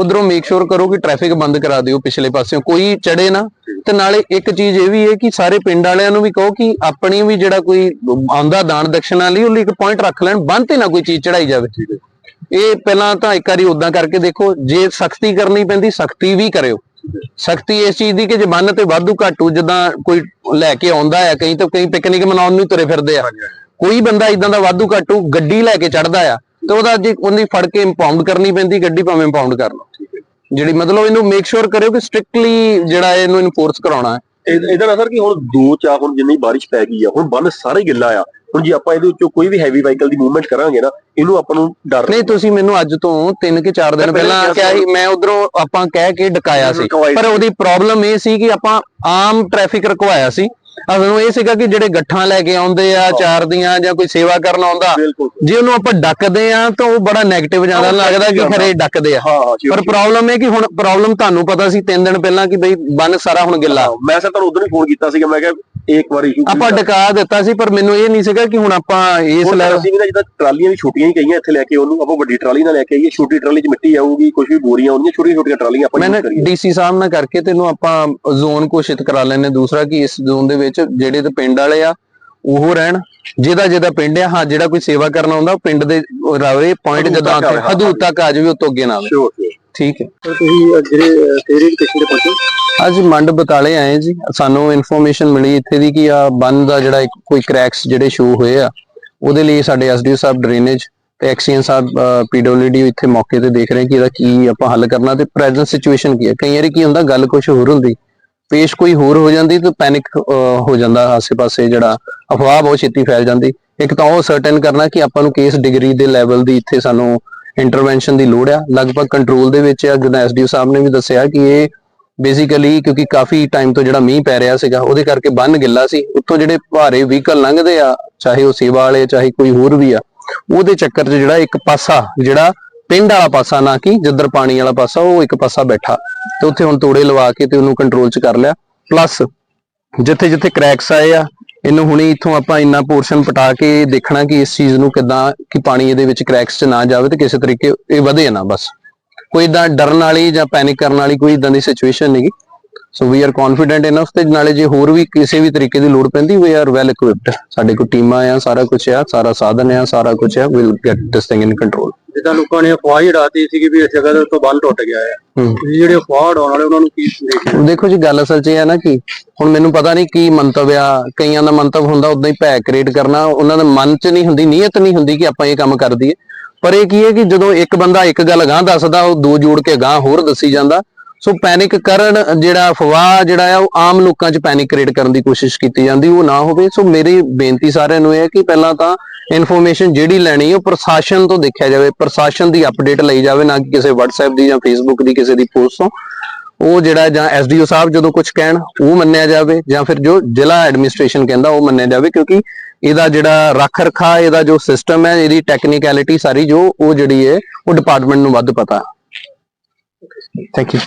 ਉਧਰੋਂ ਮੇਕ ਸ਼ੋਰ ਕਰੋ ਕਿ ਟ੍ਰੈਫਿਕ ਬੰਦ ਕਰਾ ਦਿਓ ਪਿਛਲੇ ਪਾਸਿਓਂ। ਕੋਈ ਚੜੇ ਨਾ ਤੇ ਨਾਲੇ ਇੱਕ ਚੀਜ਼ ਇਹ ਵੀ ਹੈ ਕਿ ਸਾਰੇ ਪਿੰਡ ਵਾਲਿਆਂ ਨੂੰ ਵੀ ਕਹੋ ਕਿ ਆਪਣੀ ਵੀ ਜਿਹੜਾ ਕੋਈ ਆਉਂਦਾ ਦਾਨ ਦਕਸ਼ਨਾ ਲਈ ਉਹ ਲਈ ਇੱਕ ਪੁਆਇੰਟ ਰੱਖ ਲੈਣ ਬੰਦ ਤੇ ਨਾ ਕੋਈ ਚੀਜ਼ ਚੜਾਈ ਜਾਵੇ। ਇਹ ਪਹਿਲਾਂ ਤਾਂ ਇੱਕ ਵਾਰੀ ਉਦਾਂ ਕਰਕੇ ਦੇਖੋ ਜੇ ਸਖਤੀ ਕਰਨੀ ਪੈਂਦੀ ਸਖਤੀ ਵੀ ਕਰਿਓ। ਸਖਤੀ ਇਸ ਚੀਜ਼ ਦੀ ਕਿ ਜੇ ਬੰਨ ਤੇ ਵਾਧੂ ਘਾਟੂ ਜਿੱਦਾਂ ਕੋਈ ਲੈ ਕੇ ਆਉਂਦਾ ਹੈ ਕਈ ਤਾਂ ਕਈ ਪਿਕਨਿਕ ਮਨਾਉਣ ਨੂੰ ਤੁਰੇ ਫਿਰਦੇ ਆ। ਕੋਈ ਬੰਦਾ ਇਦਾਂ ਦਾ ਵਾਧੂ ਘਾਟੂ ਗੱਡੀ ਲੈ ਕੇ ਚੜਦਾ ਆ ਤੇ ਉਹਦਾ ਜੇ ਉਹਦੀ ਫੜ ਕੇ ਇੰਪਾਊਂਡ ਕਰਨੀ ਪੈਂਦੀ ਗੱਡੀ ਭਾਵੇਂ ਇੰਪਾਊਂਡ ਕਰ ਲਓ। ਜਿਹੜੀ ਮਤਲਬ ਇਹਨੂੰ ਮੇਕ ਸ਼ੋਰ ਕਰਿਓ ਕਿ ਸਟ੍ਰਿਕਟਲੀ ਜਿਹੜਾ ਇਹਨੂੰ ਇਨਫੋਰਸ ਕਰਾਉਣਾ ਹੈ। ਇਹ- ਇਹਦਾ ਨਾ ਸਰ ਕਿ ਹੁਣ ਦੋ ਚਾਰ ਹੁਣ ਜਿੰਨੀ ਬਾਰਿਸ਼ ਪੈ ਗਈ ਆ ਹੁਣ ਬੰਨ ਸਾਰੇ ਗਿੱਲਾ ਆ। ਹੁਣ ਜੇ ਆਪਾਂ ਇਹਦੇ ਵਿੱਚੋਂ ਕੋਈ ਵੀ ਹੈਵੀ ਵਾਹੀਕਲ ਦੀ ਮੂਵਮੈਂਟ ਕਰਾਂਗੇ ਨਾ ਇਹਨੂੰ ਆਪਾਂ ਨੂੰ ਡਰ ਨਹੀਂ ਤੁਸੀਂ ਮੈਨੂੰ ਅੱਜ ਤੋਂ 3 ਕਿ 4 ਦਿਨ ਮੈਂ ਪਹਿਲਾਂ ਪਹਿਲਾਂ ਕਿਹਾ ਕਿਹਾ ਸੀ। ਮੈਂ ਉਧਰੋਂ ਆਪਾਂ ਕਹਿ ਕੇ ਡਕਾਇਆ ਸੀ। ਪਰ ਉਹਦੀ ਪ੍ਰੋਬਲਮ ਇਹ ਸੀ ਕਿ ਆਪਾਂ ਆਮ ਟ੍ਰੈਫਿਕ ਰੁਕਵਾਇਆ ਸੀ। ਸਾਨੂੰ ਇਹ ਸੀਗਾ ਕਿ ਜਿਹੜੇ ਗੱਠਾਂ ਲੈ ਕੇ ਆਉਂਦੇ ਆ ਚਾਰ ਦੀਆਂ ਜਾਂ ਕੋਈ ਸੇਵਾ ਕਰਨ ਆਉਂਦਾ ਜੇ ਉਹਨੂੰ ਆਪਾਂ ਡੱਕਦੇ ਆ ਤਾਂ ਉਹ ਬੜਾ 네ਗੇਟਿਵ ਜ਼ਿਆਦਾ ਲੱਗਦਾ ਕਿ ਖਰੇ ਡੱਕਦੇ ਆ। ਪਰ. ਪ੍ਰੋਬਲਮ ਇਹ ਕਿ ਹੁਣ ਪ੍ਰੋਬਲਮ ਤੁਹਾਨੂੰ ਪਤਾ ਸੀ 3 ਦਿਨ ਪਹਿਲਾਂ ਕਿ ਬਈ ਬੰਨ ਸਾਰਾ ਹੁਣ ਗਿੱਲਾ। ਮੈਂ ਸਰ ਤੁਹਾਨੂੰ ਉਦੋਂ ਹੀ ਫੋਨ ਕੀਤਾ ਸੀਗਾ ਮੈਂ ਕਿਹਾ ਇੱਕ ਵਾਰ ਇਸ਼ੂ ਆਪਾਂ ਡਕਾ ਦਿੱਤਾ ਸੀ ਪਰ ਮੈਨੂੰ ਇਹ ਨਹੀਂ ਸੀਗਾ ਕਿ ਹੁਣ ਆਪਾਂ ਇਸ ਲੈਵਲ ਅਸੀਂ ਵੀ ਨਾ ਜਿੱਦਾਂ ਟਰਾਲੀਆਂ ਵੀ ਛੋਟੀਆਂ ਹੀ ਕਹੀਆਂ ਇੱਥੇ ਲੈ ਕੇ ਉਹਨੂੰ ਆਪਾਂ ਵੱਡੀ ਟਰਾਲੀ ਨਾਲ ਲੈ ਕੇ ਆਈਏ ਛੋਟੀ ਟਰਾਲੀ 'ਚ ਮਿੱਟੀ ਆਊਗੀ ਕੁਝ ਵੀ ਬੋਰੀਆਂ ਆਉਣਗੀਆਂ ਛੋਟੀਆਂ ਛੋਟੀਆਂ ਟਰਾਲੀਆਂ ਆਪਾਂ ਯੂਜ਼ ਕਰੀਏ। ਡੀਸੀ ਸਾਹਿਬ ਨਾਲ ਕਰਕੇ ਤੈਨੂੰ ਆਪਾਂ ਜ਼ੋਨ ਘੋਸ਼ਿਤ ਕਰਾ ਲੈਨੇ ਦੂਸਰਾ ਕਿ ਇਸ ਜ਼ੋਨ ਦੇ ਵਿੱਚ ਜਿਹੜੇ ਤੇ ਪਿੰਡ ਵਾਲੇ ਆ ਉਹ ਰਹਿਣ। ਜਿਹਦਾ ਜਿਹਦਾ ਪਿੰਡ ਆ ਹਾਂ ਜਿਹੜਾ ਕੋਈ ਸੇਵਾ ਕਰਨ ਆਉਂਦਾ ਪਿੰਡ ਦੇ ਰਵੇ ਪੁਆਇੰਟ ਜਦਾਂ ਹਦੂਦ ਤੱਕ ਆ ਜਾਵੇ ਉਹ ਤੋਂ ਅੱਗੇ ਨਾ ਆਵੇ। ਸ਼ੋਰ ਸ਼ੋਰ ਠੀਕ ਹੈ। ਤੁਸੀਂ ਜਿਹੜੇ ਤੇਰੇ ਲੋਕੇਸ਼ਨ ਤੇ ਪਹੁੰਚੇ? ਅੱਜ ਮੰਡ ਬਤਾਲੇ ਆਏ ਜੀ। ਸਾਨੂੰ ਇਨਫੋਰਮੇਸ਼ਨ ਮਿਲੀ ਇੱਥੇ ਦੀ ਕਿ ਆ ਬੰਨ ਦਾ ਜਿਹੜਾ ਇੱਕ ਕੋਈ ਕ੍ਰੈਕਸ ਜਿਹੜੇ ਸ਼ੋ ਹੋਏ ਆ ਉਹਦੇ ਲਈ ਸਾਡੇ ਐਸਡੀਓ ਸਾਹਿਬ ਡਰੇਨੇਜ ਤੇ ਐਕਸੀਅਨ ਸਾਹਿਬ ਪੀਡਬਲਯੂਡੀ ਇੱਥੇ ਮੌਕੇ ਤੇ ਦੇਖ ਰਹੇ ਕਿ ਇਹਦਾ ਕੀ ਆਪਾਂ ਹੱਲ ਕਰਨਾ ਤੇ ਪ੍ਰੈਜ਼ੈਂਟ ਸਿਚੁਏਸ਼ਨ ਕੀ ਹੈ। ਕਈ ਵਾਰੀ ਕੀ ਹੁੰਦਾ ਗੱਲ ਕੁਝ ਹੋਰ ਹੁੰਦੀ ਪੇਸ਼ ਕੋਈ ਹੋਰ ਹੋ ਜਾਂਦੀ ਤਾਂ ਪੈਨਿਕ ਹੋ ਜਾਂਦਾ ਆਸੇ-ਪਾਸੇ ਜਿਹੜਾ ਅਫਵਾਹ ਬਹੁਤ ਛੇਤੀ ਫੈਲ ਜਾਂਦੀ। ਇੱਕ ਤਾਂ ਉਹ ਸਰਟਨ ਕਰਨਾ ਕਿ ਆਪਾਂ ਨੂੰ ਕਿਸ ਡਿਗਰੀ ਦੇ ਲੈਵਲ ਦੀ ਇੱਥੇ ਸਾਨੂੰ ਇੰਟਰਵੈਂਸ਼ਨ ਦੀ ਲੋੜ ਆ। ਲਗਭਗ ਕੰਟਰੋਲ ਦੇ ਵਿੱਚ ਆ। ਜਿੱਦਾਂ ਐਸਡੀਓ ਸਾਹਿਬ ਨੇ ਵੀ ਦੱਸਿਆ ਕਿ ਇਹ ਬੇਸਿਕਲੀ ਕਿਉਂਕਿ ਕਾਫੀ ਟਾਈਮ ਤੋਂ ਜਿਹੜਾ ਮੀਂਹ ਪੈ ਰਿਹਾ ਸੀਗਾ, ਉਹਦੇ ਕਰਕੇ ਬੰਨ ਗਿੱਲਾ ਸੀ। ਉੱਥੋਂ ਜਿਹੜੇ ਭਾਰੇ ਵਹੀਕਲ ਲੰਘਦੇ ਆ, ਚਾਹੇ ਉਹ ਸੇਵਾ ਵਾਲੇ, ਚਾਹੇ ਕੋਈ ਹੋਰ ਵੀ ਆ, ਉਹਦੇ ਚੱਕਰ 'ਚ ਜਿਹੜਾ ਇੱਕ ਪਾਸਾ, ਜਿਹੜਾ ਪਿੰਡ ਵਾਲਾ ਪਾਸਾ, ਨਾ ਕਿ ਜਿੱਧਰ ਪਾਣੀ ਵਾਲਾ ਪਾਸਾ, ਉਹ ਇੱਕ ਪਾਸਾ ਬੈਠਾ। ਤੇ ਉੱਥੇ ਹੁਣ ਤੋੜੇ ਲਵਾ ਕੇ ਤੇ ਉਹਨੂੰ ਕੰਟਰੋਲ 'ਚ ਕਰ ਲਿਆ। ਪਲੱਸ ਜਿੱਥੇ ਜਿੱਥੇ ਕ੍ਰੈਕਸ ਆਏ ਆ ਇਹਨੂੰ ਹੁਣੇ ਇੱਥੋਂ ਆਪਾਂ ਇੰਨਾ ਪੋਰਸ਼ਨ ਪਟਾ ਕੇ ਦੇਖਣਾ ਕਿ ਇਸ ਚੀਜ਼ ਨੂੰ ਕਿਦਾਂ, ਕਿ ਪਾਣੀ ਇਹਦੇ ਵਿੱਚ ਕ੍ਰੈਕਸ 'ਚ ਨਾ ਜਾਵੇ ਤੇ ਕਿਸੇ ਤਰੀਕੇ ਇਹ ਵਧੇ ਨਾ ਬਸ। ਕੋਈ ਇਦਾਂ ਡਰਨ ਵਾਲੀ ਜਾਂ ਪੈਨਿਕ ਕਰਨ ਵਾਲੀ ਕੋਈ ਇਦਾਂ ਦੀ ਸਿਚੁਏਸ਼ਨ ਨਹੀਂ so we are confident enough ਤੇ ਨਾਲੇ ਜੇ ਹੋਰ ਵੀ ਕਿਸੇ ਵੀ ਤਰੀਕੇ ਦੀ ਲੋੜ ਪੈਂਦੀ ਵੀ ਆਰ ਵੈਲ ਇਕਵਿਪਡ ਸਾਡੇ ਕੋਲ ਟੀਮਾਂ ਆ, ਸਾਰਾ ਕੁਝ ਆ, ਸਾਰਾ ਸਾਧਨ ਆ, ਸਾਰਾ ਕੁਝ ਆ will get this thing in control ਜਿੱਦਾਂ ਲੋਕਾਂ ਨੇ ਅਫਵਾਹ ਹੀ ਉਡਾਤੀ ਸੀਗੀ ਵੀ ਇਸ ਜਗ੍ਹਾ ਦੇ ਉੱਤੋਂ ਬੰਨ ਟੁੱਟ ਗਿਆ ਹੈ ਹੂੰ। ਤੁਸੀਂ ਜਿਹੜੇ ਅਫਵਾਹ ਉਡਾਉਣ ਵਾਲੇ ਉਹਨਾਂ ਨੂੰ ਕੀ ਸੰਦੇਸ਼ ਦੇਖੋ ਜੀ ਗੱਲ ਅਸਲ 'ਚ ਇਹ ਹੈ ਨਾ ਕਿ ਹੁਣ ਮੈਨੂੰ ਪਤਾ ਨਹੀਂ ਕੀ ਮੰਤਵ ਆ ਕਈਆਂ ਦਾ ਮੰਤਵ ਹੁੰਦਾ ਉਦਾਂ ਹੀ ਭੈ ਕ੍ਰੀਏਟ ਕਰਨਾ ਉਹਨਾਂ ਦੇ ਮਨ 'ਚ ਨਹੀਂ ਹੁੰਦੀ ਨੀਅਤ ਨਹੀਂ ਹੁੰਦੀ ਕਿ ਆਪਾਂ ਇਹ ਕੰਮ ਕਰ ਦਈਏ। ਪਰ ਇਹ ਕੀ ਹੈ ਕਿ ਜਦੋਂ ਇੱਕ ਬੰਦਾ ਇੱਕ ਗੱਲ ਗਾਂ ਦੱਸਦਾ ਉਹ ਦੋ ਜੋੜ ਕੇ ਗਾਂ ਹੋਰ ਦੱਸੀ ਜਾਂਦਾ ਸੋ ਪੈਨਿਕ ਕਰਨ ਜਿਹੜਾ ਅਫਵਾਹ ਜਿਹੜਾ ਆ, ਉਹ ਆਮ ਲੋਕਾਂ 'ਚ ਪੈਨਿਕ ਕ੍ਰੀਏਟ ਕਰਨ ਦੀ ਕੋਸ਼ਿਸ਼ ਕੀਤੀ ਜਾਂਦੀ, ਉਹ ਨਾ ਹੋਵੇ। ਸੋ ਮੇਰੀ ਬੇਨਤੀ ਸਾਰਿਆਂ ਨੂੰ ਇਹ ਹੈ ਕਿ ਪਹਿਲਾਂ ਤਾਂ ਇਨਫੋਰਮੇਸ਼ਨ ਜਿਹੜੀ ਲੈਣੀ ਉਹ ਪ੍ਰਸ਼ਾਸਨ ਤੋਂ ਦੇਖਿਆ ਜਾਵੇ, ਪ੍ਰਸ਼ਾਸਨ ਦੀ ਅਪਡੇਟ ਲਈ ਜਾਵੇ, ਨਾ ਕਿ ਕਿਸੇ WhatsApp ਦੀ ਜਾਂ Facebook ਦੀ ਕਿਸੇ ਦੀ ਪੋਸਟ ਤੋਂ। ਉਹ ਜਿਹੜਾ ਜਾਂ ਐਸਡੀਓ ਸਾਹਿਬ ਜਦੋਂ ਕੁਝ ਕਹਿਣ, ਉਹ ਮੰਨਿਆ ਜਾਵੇ, ਜਾਂ ਫਿਰ ਜੋ ਜ਼ਿਲ੍ਹਾ ਐਡਮਿਨਿਸਟ੍ਰੇਸ਼ਨ ਕਹਿੰਦਾ, ਉਹ ਮੰਨਿਆ ਜਾਵੇ, ਕਿਉਂਕਿ ਇਹਦਾ ਜਿਹੜਾ ਰੱਖ ਰਖਾ ਇਹਦਾ ਜੋ ਸਿਸਟਮ ਹੈ, ਇਹਦੀ ਟੈਕਨੀਕੈਲਿਟੀ ਸਾਰੀ ਜੋ ਉਹ ਜਿਹੜੀ ਹੈ, ਉਹ ਡਿਪਾਰਟਮੈਂਟ ਨੂੰ ਵੱਧ ਪਤਾ। Thank you